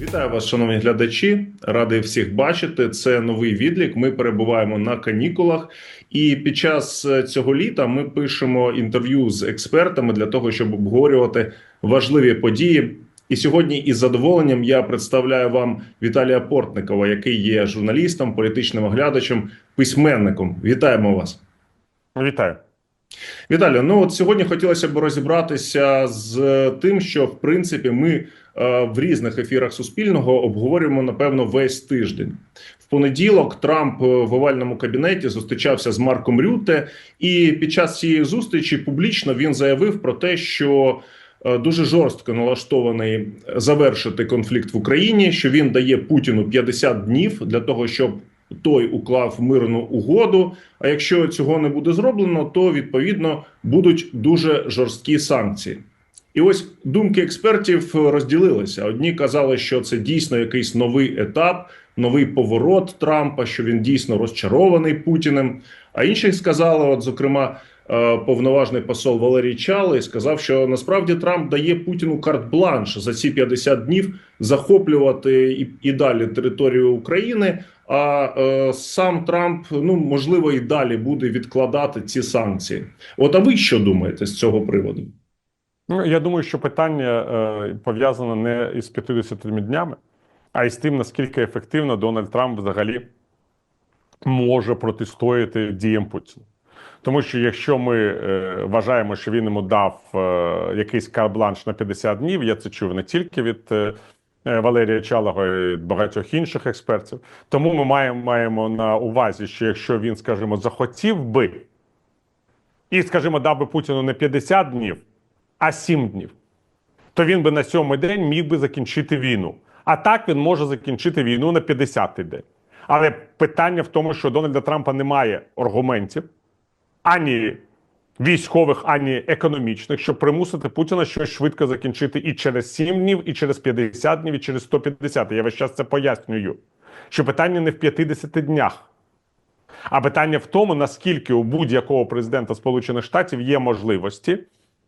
Вітаю вас, шановні глядачі. Радий всіх бачити. Це новий відлік. Ми перебуваємо на канікулах, і під час е, цього літа ми пишемо інтерв'ю з експертами для того, щоб обговорювати важливі події. І сьогодні із задоволенням я представляю вам Віталія Портникова, який є журналістом, політичним оглядачем, письменником. Вітаємо вас. Вітаю. Віталію, ну от сьогодні хотілося б розібратися з тим, що в принципі ми е, в різних ефірах Суспільного обговорюємо напевно весь тиждень. В понеділок Трамп е, в овальному кабінеті зустрічався з Марком Рюте, і під час цієї зустрічі публічно він заявив про те, що е, дуже жорстко налаштований завершити конфлікт в Україні, що він дає Путіну 50 днів для того, щоб той уклав мирну угоду. А якщо цього не буде зроблено, то відповідно будуть дуже жорсткі санкції. І ось думки експертів розділилися. Одні казали, що це дійсно якийсь новий етап, новий поворот Трампа, що він дійсно розчарований Путіним. А інші сказали, от зокрема, е, повноважний посол Валерій Чалий сказав, що насправді Трамп дає Путіну карт-бланш за ці 50 днів захоплювати і, і далі територію України. А е, сам Трамп ну можливо і далі буде відкладати ці санкції. От а ви що думаєте з цього приводу? Ну, я думаю, що питання е, пов'язане не із 50 днями, а із тим, наскільки ефективно Дональд Трамп взагалі може протистояти діям Путіна. Тому що якщо ми е, вважаємо, що він йому дав е, якийсь карбланш на 50 днів, я це чув не тільки від е, е, Валерія Чалого і багатьох інших експертів. Тому ми маємо, маємо на увазі, що якщо він, скажімо, захотів би, і, скажімо, дав би Путіну не 50 днів, а 7 днів, то він би на сьомий день міг би закінчити війну. А так він може закінчити війну на 50-й день. Але питання в тому, що Дональда Трампа немає аргументів ані військових, ані економічних, щоб примусити Путіна щось швидко закінчити і через 7 днів, і через 50 днів, і через 150. Я весь час це пояснюю. Що питання не в 50 днях. А питання в тому, наскільки у будь-якого президента Сполучених Штатів є можливості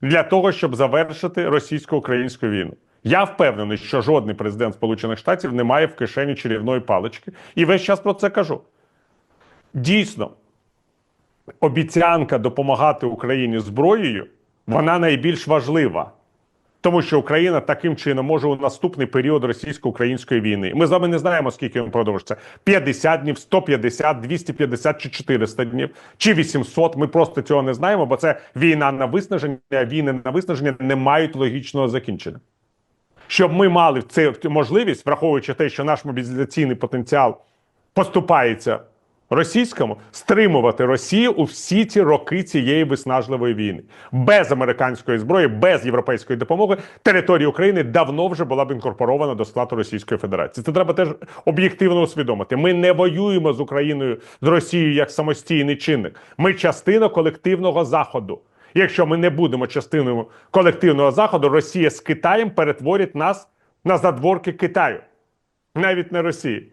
для того, щоб завершити російсько-українську війну. Я впевнений, що жодний президент Сполучених Штатів не має в кишені чарівної палички, і весь час про це кажу. Дійсно, обіцянка допомагати Україні зброєю вона найбільш важлива. Тому що Україна таким чином може у наступний період російсько-української війни. Ми з вами не знаємо, скільки він продовжиться: 50 днів, 150, 250 чи 400 днів, чи 800. Ми просто цього не знаємо, бо це війна на виснаження. Війни на виснаження не мають логічного закінчення. Щоб ми мали це можливість, враховуючи те, що наш мобілізаційний потенціал поступається російському, стримувати Росію у всі ці роки цієї виснажливої війни. Без американської зброї, без європейської допомоги територія України давно вже була б інкорпорована до складу Російської Федерації. Це треба теж об'єктивно усвідомити. Ми не воюємо з Україною з Росією як самостійний чинник. Ми частина колективного заходу. Якщо ми не будемо частиною колективного заходу, Росія з Китаєм перетворить нас на задворки Китаю, навіть не Росії.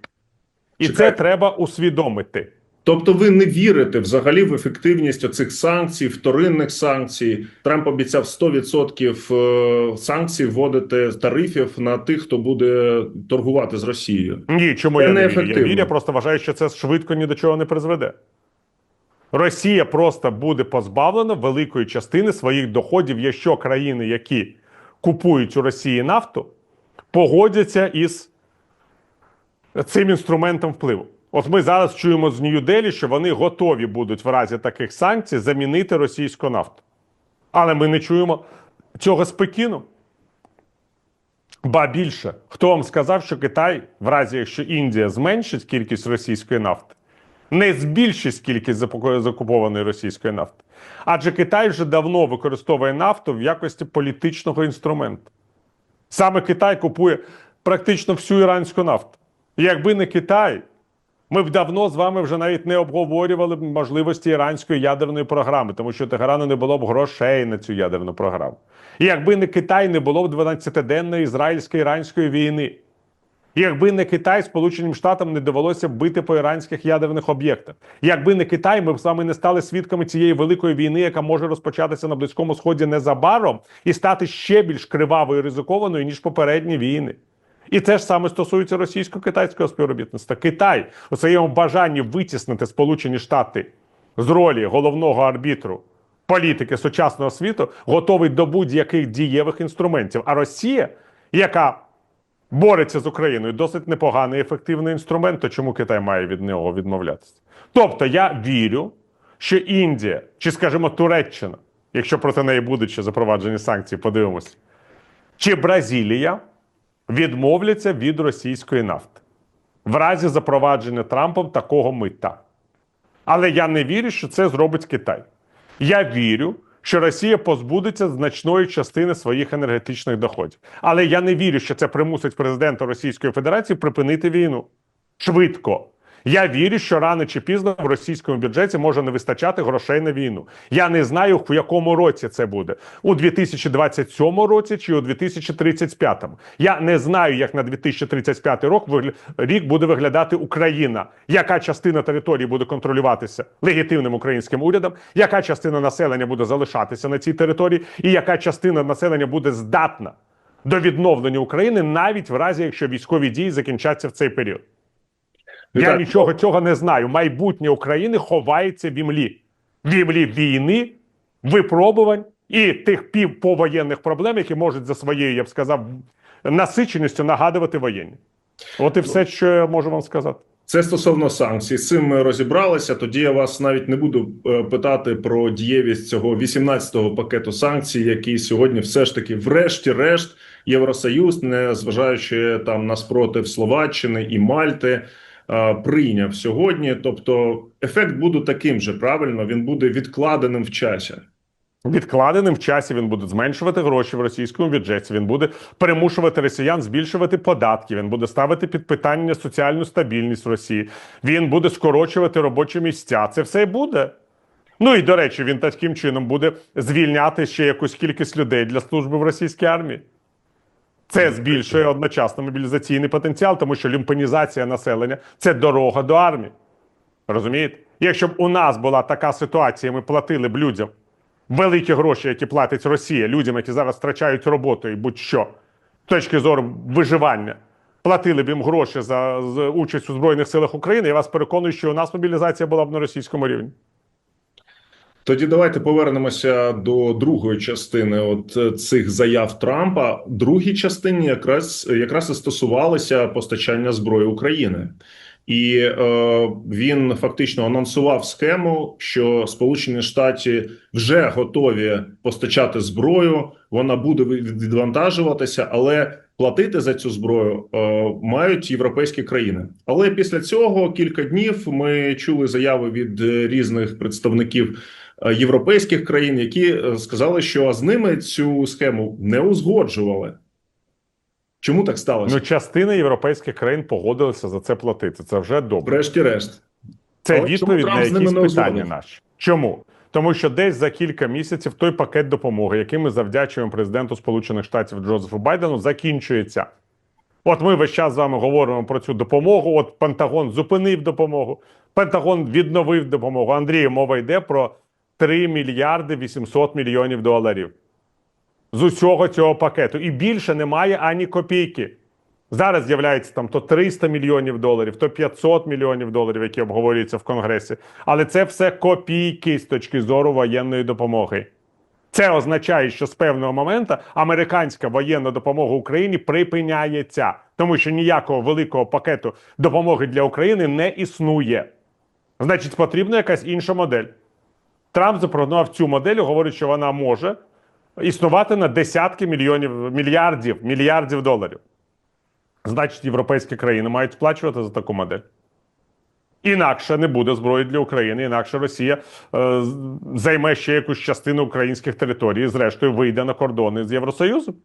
І це треба усвідомити. Тобто, ви не вірите взагалі в ефективність оцих санкцій, вторинних санкцій. Трамп обіцяв 100% е, санкцій вводити тарифів на тих, хто буде торгувати з Росією. Ні, чому Це я не вірю? Я вірю, я просто вважаю, що це швидко ні до чого не призведе. Росія просто буде позбавлена великої частини своїх доходів, якщо країни, які купують у Росії нафту, погодяться із цим інструментом впливу. От ми зараз чуємо з Нью-Делі, що вони готові будуть в разі таких санкцій замінити російську нафту. Але ми не чуємо цього з Пекіну. Ба більше, хто вам сказав, що Китай, в разі якщо Індія зменшить кількість російської нафти, не збільшить кількість закупованої російської нафти. Адже Китай вже давно використовує нафту в якості політичного інструменту. Саме Китай купує практично всю іранську нафту. Якби не Китай, ми б давно з вами вже навіть не обговорювали б можливості іранської ядерної програми, тому що Тегерану не було б грошей на цю ядерну програму. Якби не Китай, не було б 12-денної ізраїльсько-іранської війни. Якби не Китай, Сполученим Штатам не довелося бити по іранських ядерних об'єктах. Якби не Китай, ми б з вами не стали свідками цієї великої війни, яка може розпочатися на Близькому Сході незабаром і стати ще більш кривавою і ризикованою, ніж попередні війни. І те ж саме стосується російсько-китайського співробітництва. Китай у своєму бажанні витіснити Сполучені Штати з ролі головного арбітру політики сучасного світу готовий до будь-яких дієвих інструментів. А Росія, яка бореться з Україною, досить непоганий ефективний інструмент, то чому Китай має від нього відмовлятися? Тобто я вірю, що Індія, чи, скажімо, Туреччина, якщо проти неї будуть ще запроваджені санкції, подивимося, чи Бразилія відмовляться від російської нафти в разі запровадження Трампом такого мита. Але я не вірю, що це зробить Китай. Я вірю, що Росія позбудеться значної частини своїх енергетичних доходів. Але я не вірю, що це примусить президента Російської Федерації припинити війну швидко. Я вірю, що рано чи пізно в російському бюджеті може не вистачати грошей на війну. Я не знаю, в якому році це буде у 2027 році чи у 2035. Я не знаю, як на 2035 рік буде виглядати Україна, яка частина території буде контролюватися легітимним українським урядом, яка частина населення буде залишатися на цій території, і яка частина населення буде здатна до відновлення України навіть в разі, якщо військові дії закінчаться в цей період. Я нічого цього не знаю. Майбутнє України ховається в імлі. В імлі війни, випробувань і тих півповоєнних проблем, які можуть за своєю, я б сказав, насиченістю нагадувати воєнні. От і все, що я можу вам сказати. Це стосовно санкцій. З цим ми розібралися. Тоді я вас навіть не буду е, питати про дієвість цього 18-го пакету санкцій, який сьогодні все ж таки, врешті-решт, Євросоюз, не зважаючи там на спротив Словаччини і Мальти, прийняв сьогодні. Тобто, ефект буде таким же правильно. Він буде відкладеним в часі. Відкладеним в часі він буде зменшувати гроші в російському бюджеті. Він буде примушувати росіян збільшувати податки. Він буде ставити під питання соціальну стабільність Росії. Він буде скорочувати робочі місця. Це все буде. Ну і до речі, він таким чином буде звільняти ще якусь кількість людей для служби в російській армії. Це збільшує одночасно мобілізаційний потенціал, тому що люмпенізація населення це дорога до армії. Розумієте? Якщо б у нас була така ситуація, ми платили б людям великі гроші, які платить Росія, людям, які зараз втрачають роботу і будь-що, з точки зору виживання, платили б їм гроші за, за участь у Збройних силах України. Я вас переконую, що у нас мобілізація була б на російському рівні. Тоді давайте повернемося до другої частини от е, цих заяв Трампа. Другій частині якраз якраз і стосувалися постачання зброї України, і е, він фактично анонсував схему, що Сполучені Штати вже готові постачати зброю. Вона буде відвантажуватися, але платити за цю зброю е, мають європейські країни. Але після цього кілька днів ми чули заяви від е, різних представників європейських країн, які е, сказали, що з ними цю схему не узгоджували. Чому так сталося? Ну, частина європейських країн погодилася за це платити. Це вже добре. Врешті-решт. Це Але відповідь на якісь питання наші. Чому? Тому що десь за кілька місяців той пакет допомоги, який ми завдячуємо президенту Сполучених Штатів Джозефу Байдену, закінчується. От ми весь час з вами говоримо про цю допомогу. От Пентагон зупинив допомогу, Пентагон відновив допомогу. Андрію, мова йде про 3 мільярди 800 мільйонів доларів з усього цього пакету. І більше немає ані копійки. Зараз з'являється там то 300 мільйонів доларів, то 500 мільйонів доларів, які обговорюються в Конгресі. Але це все копійки з точки зору воєнної допомоги. Це означає, що з певного моменту американська воєнна допомога Україні припиняється, тому що ніякого великого пакету допомоги для України не існує. Значить, потрібна якась інша модель. Трамп запропонував цю модель, говорить, що вона може існувати на десятки мільйонів мільярдів мільярдів доларів. Значить, європейські країни мають сплачувати за таку модель. Інакше не буде зброї для України, інакше Росія е, займе ще якусь частину українських територій, і зрештою вийде на кордони з Євросоюзом.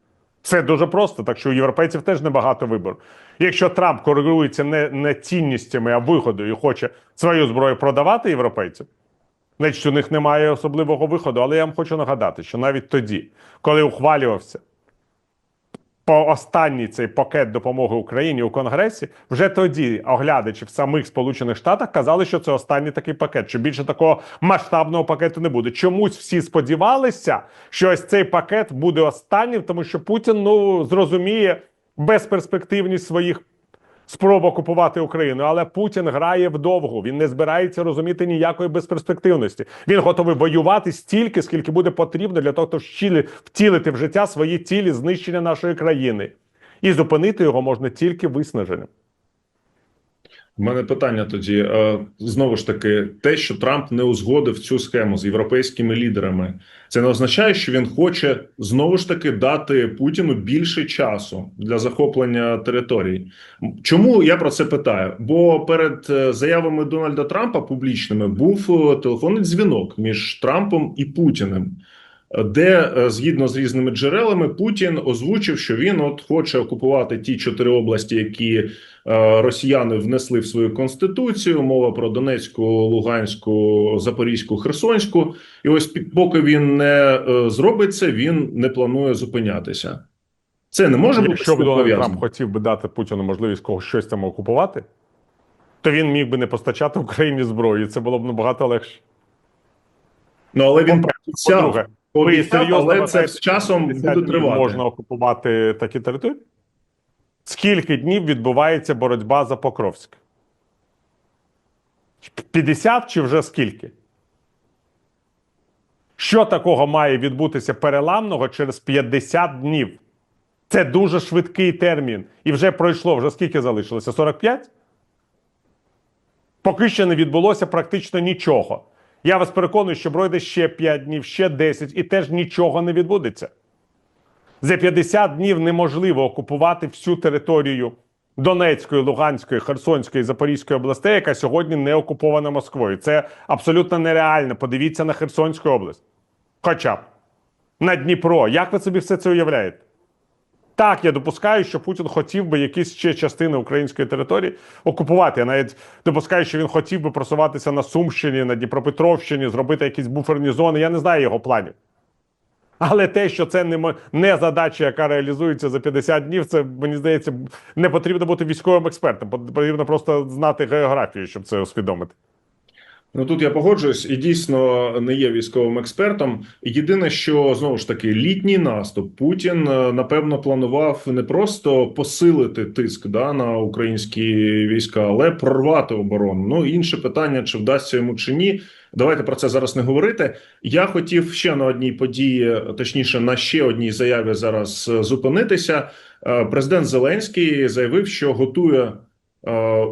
Все дуже просто, так що у європейців теж небагато вибору. Якщо Трамп коригується не, не цінностями, а виходу і хоче свою зброю продавати європейцям, значить у них немає особливого виходу. Але я вам хочу нагадати, що навіть тоді, коли ухвалювався по останній цей пакет допомоги Україні у Конгресі, вже тоді оглядачі в самих Сполучених Штатах казали, що це останній такий пакет, що більше такого масштабного пакету не буде. Чомусь всі сподівалися, що ось цей пакет буде останнім, тому що Путін ну зрозуміє, безперспективність своїх спроб окупувати Україну. Але Путін грає вдовгу. Він не збирається розуміти ніякої безперспективності. Він готовий воювати стільки, скільки буде потрібно для того, щоб втілити в життя свої цілі знищення нашої країни. І зупинити його можна тільки виснаженням. У мене питання тоді е, знову ж таки, те, що Трамп не узгодив цю схему з європейськими лідерами, це не означає, що він хоче знову ж таки дати Путіну більше часу для захоплення територій. Чому я про це питаю? Бо перед е, заявами Дональда Трампа публічними був е, телефонний дзвінок між Трампом і Путіним. Де е, згідно з різними джерелами Путін озвучив, що він от хоче окупувати ті чотири області, які е, росіяни внесли в свою конституцію. Мова про Донецьку, Луганську, Запорізьку, Херсонську. І ось поки він не е, зробить це, він не планує зупинятися. Це не може бути Якщо б Дональд? Трамп хотів би дати Путіну можливість когось щось там окупувати, то він міг би не постачати Україні зброю. і Це було б набагато легше. Ну але він По-друге, пообіцяв, серйозно але це з часом буде тривати. Можна окупувати такі території? Скільки днів відбувається боротьба за Покровськ? 50 чи вже скільки? Що такого має відбутися переламного через 50 днів? Це дуже швидкий термін. І вже пройшло, вже скільки залишилося? 45? Поки що не відбулося практично нічого. Я вас переконую, що пройде ще 5 днів, ще 10, і теж нічого не відбудеться. За 50 днів неможливо окупувати всю територію Донецької, Луганської, Херсонської, Запорізької областей, яка сьогодні не окупована Москвою. Це абсолютно нереально. Подивіться на Херсонську область. Хоча б на Дніпро. Як ви собі все це уявляєте? Так, я допускаю, що Путін хотів би якісь ще частини української території окупувати. Я навіть допускаю, що він хотів би просуватися на Сумщині, на Дніпропетровщині, зробити якісь буферні зони. Я не знаю його планів. Але те, що це не, не задача, яка реалізується за 50 днів, це мені здається, не потрібно бути військовим експертом. Потрібно просто знати географію, щоб це усвідомити. Ну тут я погоджуюсь і дійсно не є військовим експертом. Єдине, що знову ж таки літній наступ Путін е, напевно планував не просто посилити тиск да, на українські війська, але прорвати оборону. Ну інше питання, чи вдасться йому чи ні. Давайте про це зараз не говорити. Я хотів ще на одній події, точніше, на ще одній заяві зараз е, зупинитися. Е, Президент Зеленський заявив, що готує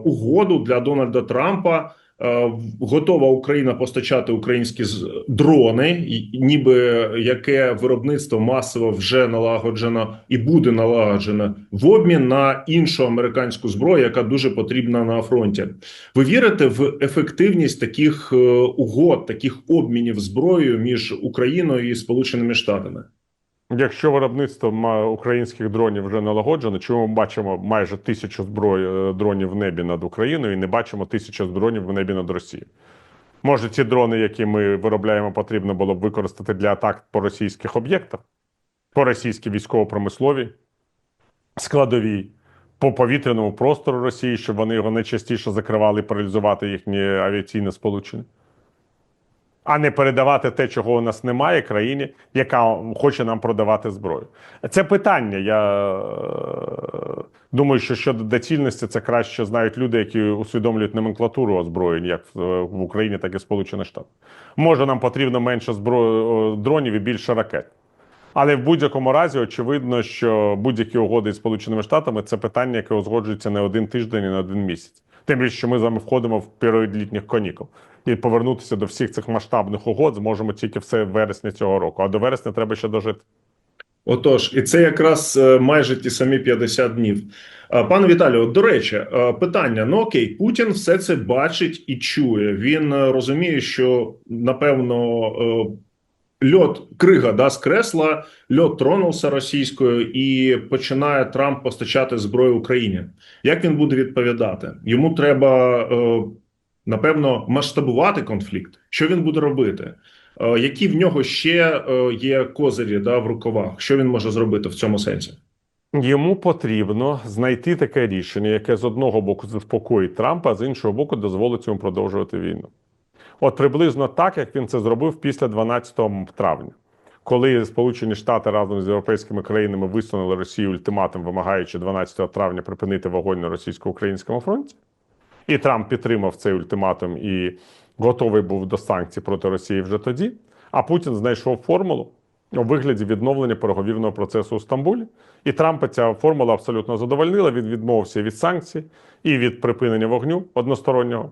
угоду для Дональда Трампа. Е, Готова Україна постачати українські дрони, ніби яке виробництво масово вже налагоджено і буде налагоджено в обмін на іншу американську зброю, яка дуже потрібна на фронті. Ви вірите в ефективність таких е, угод, таких обмінів зброєю між Україною і Сполученими Штатами? Якщо виробництво українських дронів вже налагоджено, чому ми бачимо майже тисячу зброї е, дронів в небі над Україною і не бачимо тисячу дронів в небі над Росією? Може, ці дрони, які ми виробляємо, потрібно було б використати для атак по російських об'єктах, по російській військово-промисловій складовій, по повітряному простору Росії, щоб вони його найчастіше закривали і паралізувати їхнє авіаційне сполучення. А не передавати те, чого у нас немає, країні, яка хоче нам продавати зброю. Це питання. Я е, думаю, що щодо доцільності, це краще знають люди, які усвідомлюють номенклатуру озброєнь, як в Україні, так і в Сполучених Штатах. Може, нам потрібно менше зброї дронів і більше ракет. Але в будь-якому разі очевидно, що будь-які угоди з Сполученими Штатами це питання, яке узгоджується не один тиждень і не один місяць. Тим більше, що ми з вами входимо в період літніх канікул. І повернутися до всіх цих масштабних угод зможемо тільки все в вересні цього року. А до вересня треба ще дожити. Отож, і це якраз е, майже ті самі 50 днів. Е, Пане Віталію, до речі, е, питання: ну окей, Путін все це бачить і чує. Він розуміє, що напевно льот крига да, з кресла, льот тронувся російською, і починає Трамп постачати зброю Україні. Як він буде відповідати? Йому треба е, напевно масштабувати конфлікт. Що він буде робити? Е, Які в нього ще е, є козирі да, в рукавах? Що він може зробити в цьому сенсі? Йому потрібно знайти таке рішення, яке з одного боку заспокоїть Трампа, а з іншого боку, дозволить йому продовжувати війну. От приблизно так, як він це зробив після 12 травня, коли Сполучені Штати разом з європейськими країнами висунули Росію ультиматум, вимагаючи 12 травня припинити вогонь на російсько-українському фронті, і Трамп підтримав цей ультиматум і готовий був до санкцій проти Росії вже тоді. А Путін знайшов формулу у вигляді відновлення переговірного процесу у Стамбулі. І Трампа ця формула абсолютно задовольнила. Він відмовився від санкцій і від припинення вогню одностороннього,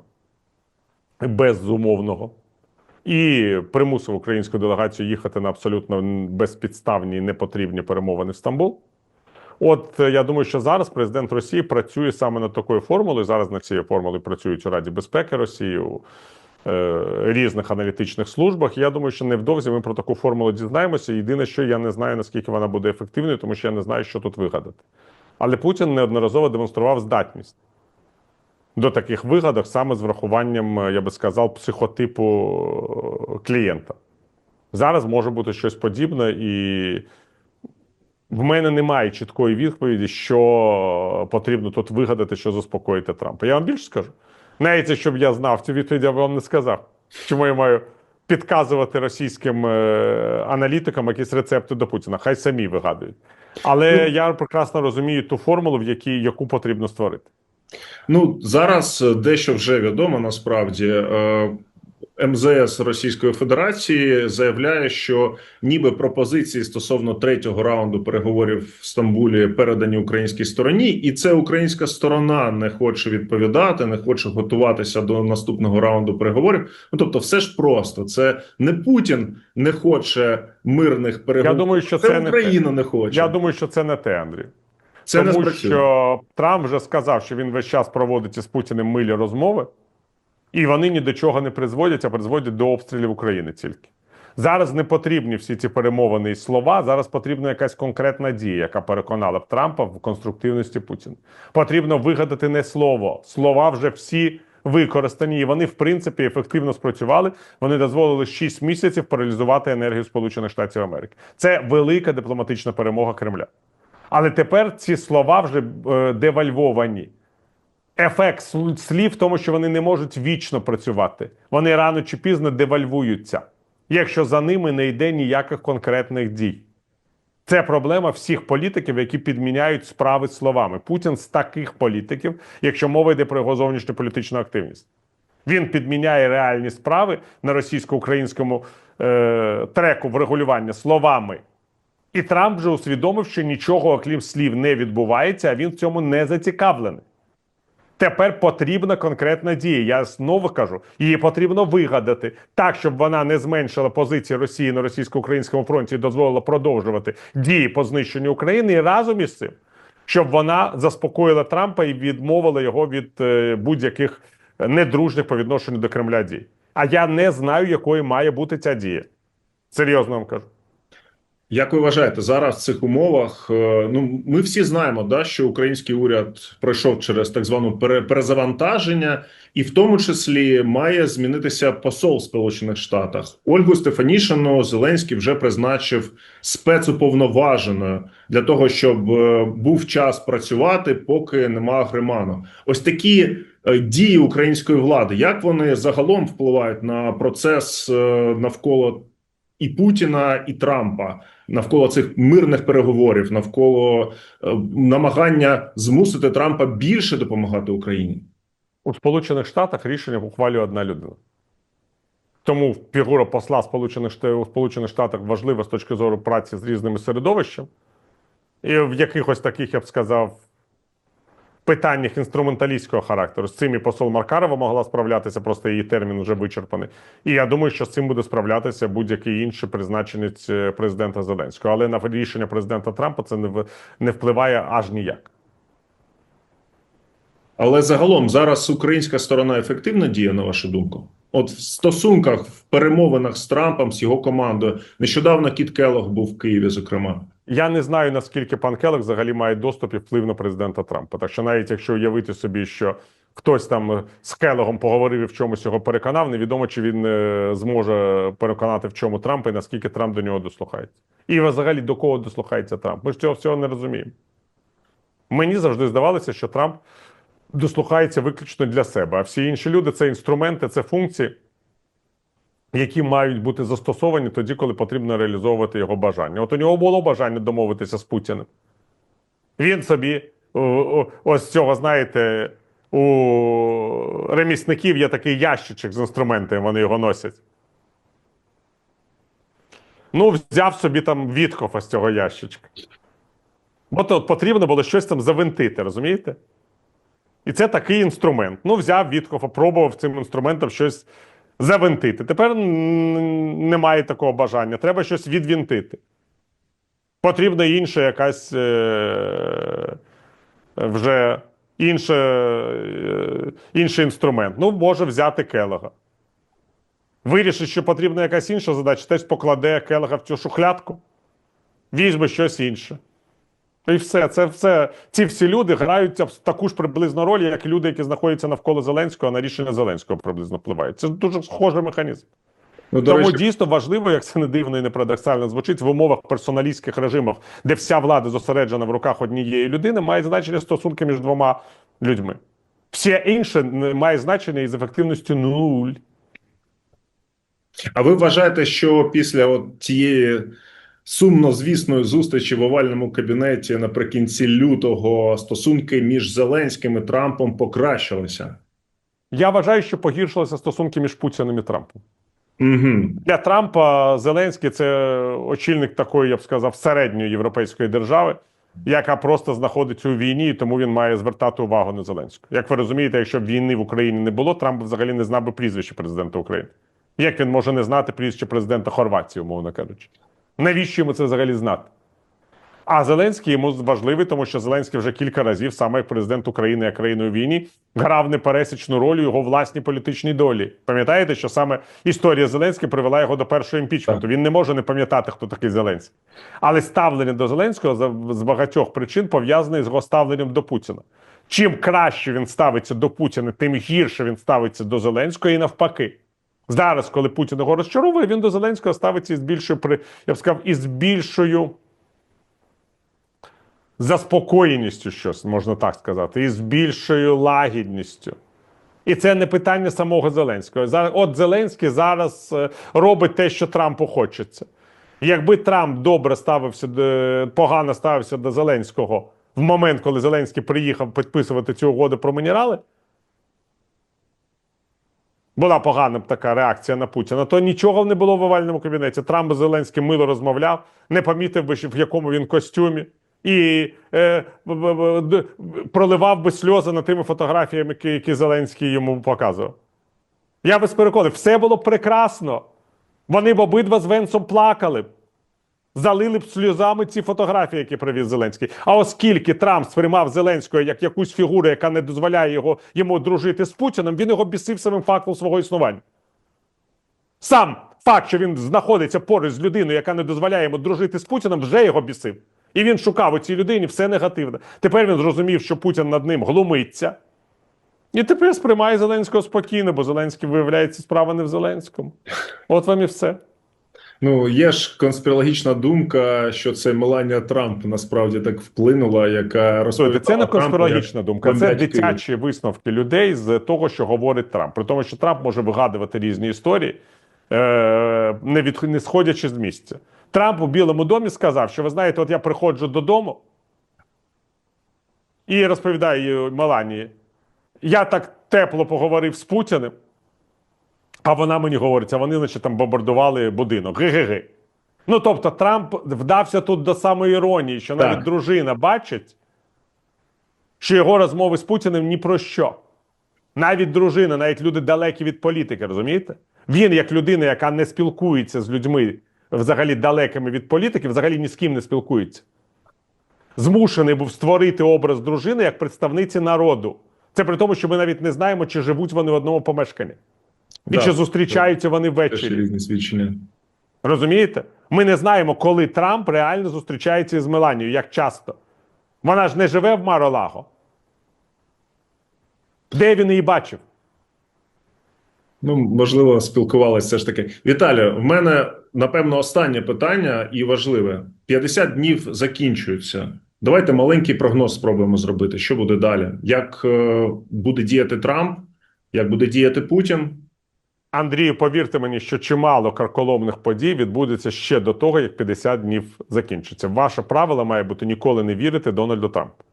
безумовного. І примусив українську делегацію їхати на абсолютно безпідставні і непотрібні перемовини в Стамбул. От е, я думаю, що зараз президент Росії працює саме над такою формулою. Зараз над цією формулою працюють у Раді безпеки Росії у е, різних аналітичних службах. Я думаю, що невдовзі ми про таку формулу дізнаємося. Єдине, що я не знаю, наскільки вона буде ефективною, тому що я не знаю, що тут вигадати. Але Путін неодноразово демонстрував здатність до таких вигадок саме з врахуванням, е, я би сказав, психотипу е, клієнта. Зараз може бути щось подібне, і в мене немає чіткої відповіді, що потрібно тут вигадати, що заспокоїти Трампа. Я вам більше скажу. Навіть якщо я знав цю відповідь, я б вам не сказав. Чому я маю підказувати російським е, аналітикам якісь рецепти до Путіна? Хай самі вигадують. Але я прекрасно розумію ту формулу, в якій яку потрібно створити. Ну зараз е, дещо вже відомо насправді. Е, МЗС Російської Федерації заявляє, що ніби пропозиції стосовно третього раунду переговорів в Стамбулі передані українській стороні, і це українська сторона не хоче відповідати, не хоче готуватися до наступного раунду переговорів. Ну тобто, все ж просто це не Путін не хоче мирних переговорів. Я думаю, що це, це не Україна не хоче. Я думаю, що це не те, Андрій. Це Тому спрацює. що Трамп вже сказав, що він весь час проводить із Путіним милі розмови, і вони ні до чого не призводять, а призводять до обстрілів України тільки. Зараз не потрібні всі ці перемовини і слова. Зараз потрібна якась конкретна дія, яка переконала б Трампа в конструктивності Путіна. Потрібно вигадати не слово. Слова вже всі використані, і вони, в принципі, ефективно спрацювали. Вони дозволили 6 місяців паралізувати енергію Сполучених Штатів Америки. Це велика дипломатична перемога Кремля. Але тепер ці слова вже е, девальвовані. Ефект слів тому, що вони не можуть вічно працювати. Вони рано чи пізно девальвуються, якщо за ними не йде ніяких конкретних дій. Це проблема всіх політиків, які підміняють справи словами. Путін з таких політиків, якщо мова йде про його зовнішню політичну активність. Він підміняє реальні справи на російсько-українському е, треку врегулювання словами. І Трамп вже усвідомив, що нічого, окрім слів, не відбувається, а він в цьому не зацікавлений. Тепер потрібна конкретна дія. Я знову кажу, її потрібно вигадати так, щоб вона не зменшила позиції Росії на російсько-українському фронті і дозволила продовжувати дії по знищенню України, і разом із цим, щоб вона заспокоїла Трампа і відмовила його від е, будь-яких недружних по відношенню до Кремля дій. А я не знаю, якою має бути ця дія. Серйозно вам кажу. Як ви вважаєте, зараз в цих умовах? е, Ну ми всі знаємо, да, що український уряд пройшов через так звану пере- перезавантаження, і в тому числі має змінитися посол в Сполучених Штатах. Ольгу Стефанішину Зеленський вже призначив спецуповноваженою для того, щоб е, був час працювати, поки нема Гриману. Ось такі е, дії української влади, як вони загалом впливають на процес навколо і Путіна, і Трампа навколо цих мирних переговорів, навколо е, намагання змусити Трампа більше допомагати Україні. У Сполучених Штатах рішення ухвалює одна людина. Тому фігура посла Сполучених у Сполучених Штатах важлива з точки зору праці з різними середовищами. І в якихось таких, я б сказав, питаннях інструменталістського характеру. З цим і посол Маркарова могла справлятися, просто її термін вже вичерпаний. І я думаю, що з цим буде справлятися будь-який інший призначенець е, президента Зеленського. Але на рішення президента Трампа це не, впливає аж ніяк. Але загалом зараз українська сторона ефективно діє, на вашу думку? От в стосунках, в перемовинах з Трампом, з його командою, нещодавно Кіт Келлог був в Києві, зокрема. Я не знаю, наскільки пан Келек взагалі має доступ і вплив на президента Трампа. Так що навіть якщо уявити собі, що хтось там з Келегом поговорив і в чомусь його переконав, невідомо чи він е, зможе переконати в чому Трампа і наскільки Трамп до нього дослухається. І взагалі до кого дослухається Трамп. Ми ж цього всього не розуміємо. Мені завжди здавалося, що Трамп дослухається виключно для себе, а всі інші люди це інструменти, це функції, які мають бути застосовані тоді, коли потрібно реалізовувати його бажання. От у нього було бажання домовитися з Путіним. Він собі ось цього, знаєте, у ремісників є такий ящичок з інструментами, вони його носять. Ну, взяв собі там Віткофа з цього ящичка. От, от потрібно було щось там завинтити, розумієте? І це такий інструмент. Ну, взяв Віткофа, пробував цим інструментом щось завинтити. Тепер немає такого бажання. Треба щось відвінтити. Потрібна інша якась е, вже інше, е, інший інструмент. Ну, може взяти Келега. Вирішить, що потрібна якась інша задача, теж покладе Келега в цю шухлядку, візьме щось інше. І все, це все. Ці всі люди грають таку ж приблизно роль, як люди, які знаходяться навколо Зеленського, а на рішення Зеленського приблизно впливають. Це дуже схожий механізм. Ну, Тому речі, дійсно важливо, як це не дивно і не парадоксально звучить в умовах персоналістських режимів, де вся влада зосереджена в руках однієї людини, має значення стосунки між двома людьми. Все інше не має значення із ефективністю нуль. а ви вважаєте, що після от тієї сумнозвісної зустрічі в овальному кабінеті наприкінці лютого стосунки між Зеленським і Трампом покращилися? Я вважаю, що погіршилися стосунки між Путіним і Трампом. Угу. Для Трампа Зеленський це очільник такої, я б сказав, середньої європейської держави, яка просто знаходиться у війні, і тому він має звертати увагу на Зеленського. Як ви розумієте, якщо б війни в Україні не було, Трамп взагалі не знав би прізвище президента України. Як він може не знати прізвище президента Хорватії, умовно кажучи? Навіщо йому це взагалі знати? А Зеленський йому важливий, тому що Зеленський вже кілька разів, саме як президент України, як країни у війні, грав непересічну роль у його власній політичній долі. Пам'ятаєте, що саме історія Зеленського привела його до першого імпічменту. Він не може не пам'ятати, хто такий Зеленський. Але ставлення до Зеленського з багатьох причин пов'язане з його ставленням до Путіна. Чим краще він ставиться до Путіна, тим гірше він ставиться до Зеленського і навпаки. Зараз, коли Путін його розчаровує, він до Зеленського ставиться із більшою при я б сказав, із більшою заспокоєністю, щось можна так сказати, із більшою лагідністю. І це не питання самого Зеленського. От Зеленський зараз е, робить те, що Трампу хочеться. Якби Трамп добре ставився до, погано ставився до Зеленського в момент, коли Зеленський приїхав підписувати цю угоду про мінерали, була погана така реакція на Путіна, то нічого не було в овальному кабінеті. Трамп з Зеленським мило розмовляв, не помітив би, в якому він костюмі, і е, проливав би сльози над тими фотографіями, які, Зеленський йому показував. Я без переконаний, все було прекрасно. Вони б обидва з Венсом плакали. Залили б сльозами ці фотографії, які привіз Зеленський. А оскільки Трамп сприймав Зеленського як якусь фігуру, яка не дозволяє його, йому дружити з Путіним, він його бісив самим фактом свого існування. Сам факт, що він знаходиться поруч з людиною, яка не дозволяє йому дружити з Путіним, вже його бісив. І він шукав у цій людині все негативне. Тепер він зрозумів, що Путін над ним глумиться. І тепер сприймає Зеленського спокійно, бо Зеленський виявляється справа не в Зеленському. От вам і все. Ну, є ж конспірологічна думка, що це Меланія Трамп насправді так вплинула, яка розповідала це не конспірологічна як думка, це дитячі висновки людей з того, що говорить Трамп. При тому, що Трамп може вигадувати різні історії, е, не, від, не сходячи з місця. Трамп у Білому домі сказав, що ви знаєте, от я приходжу додому і розповідаю Меланії, я так тепло поговорив з Путіним, а вона мені говорить, а вони, значить, там бомбардували будинок. Ги-ги-ги. Ну, тобто, Трамп вдався тут до самої іронії, що навіть Так. дружина бачить, що його розмови з Путіним ні про що. Навіть дружина, навіть люди далекі від політики, розумієте? Він, як людина, яка не спілкується з людьми взагалі далекими від політики, взагалі ні з ким не спілкується. Змушений був створити образ дружини як представниці народу. Це при тому, що ми навіть не знаємо, чи живуть вони в одному помешканні. І Да, чи зустрічаються вони Теж ввечері. різні свідчення. Розумієте? Ми не знаємо, коли Трамп реально зустрічається з Меланією, як часто. Вона ж не живе в Маролаго. Де він її бачив? Ну, можливо, спілкувалися все ж таки. Віталію, в мене напевно останнє питання і важливе: 50 днів закінчуються. Давайте маленький прогноз спробуємо зробити. Що буде далі? Як е, буде діяти Трамп? Як буде діяти Путін? Андрію, повірте мені, що чимало карколомних подій відбудеться ще до того, як 50 днів закінчиться. Ваше правило має бути ніколи не вірити Дональду Трампу.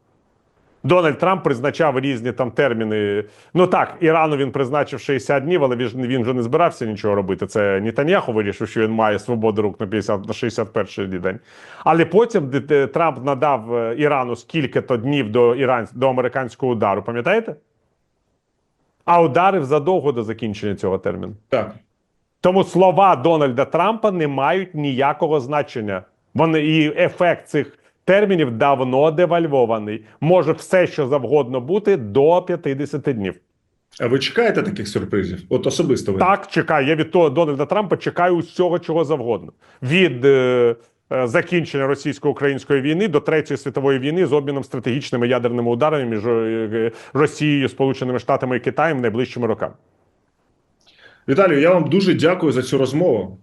Дональд Трамп призначав різні там терміни. Ну так, Ірану він призначив 60 днів, але він, він вже не збирався нічого робити. Це Нетаньяху вирішив, що він має свободу рук на 50, на 61 день. Але потім Трамп надав е, Ірану скільки-то днів до Іран, до американського удару. Пам'ятаєте? А ударив задовго до закінчення цього терміну. Так. Тому слова Дональда Трампа не мають ніякого значення. Вони і ефект цих термінів давно девальвований. Може все, що завгодно бути до 50 днів. А ви чекаєте таких сюрпризів? От особисто ви Так, чекаю. Я від того Дональда Трампа чекаю усього, чого завгодно. Від е, закінчення російсько-української війни до третьої світової війни з обміном стратегічними ядерними ударами між е, Росією, Сполученими Штатами і Китаєм найближчими роками. Віталію, я вам дуже дякую за цю розмову.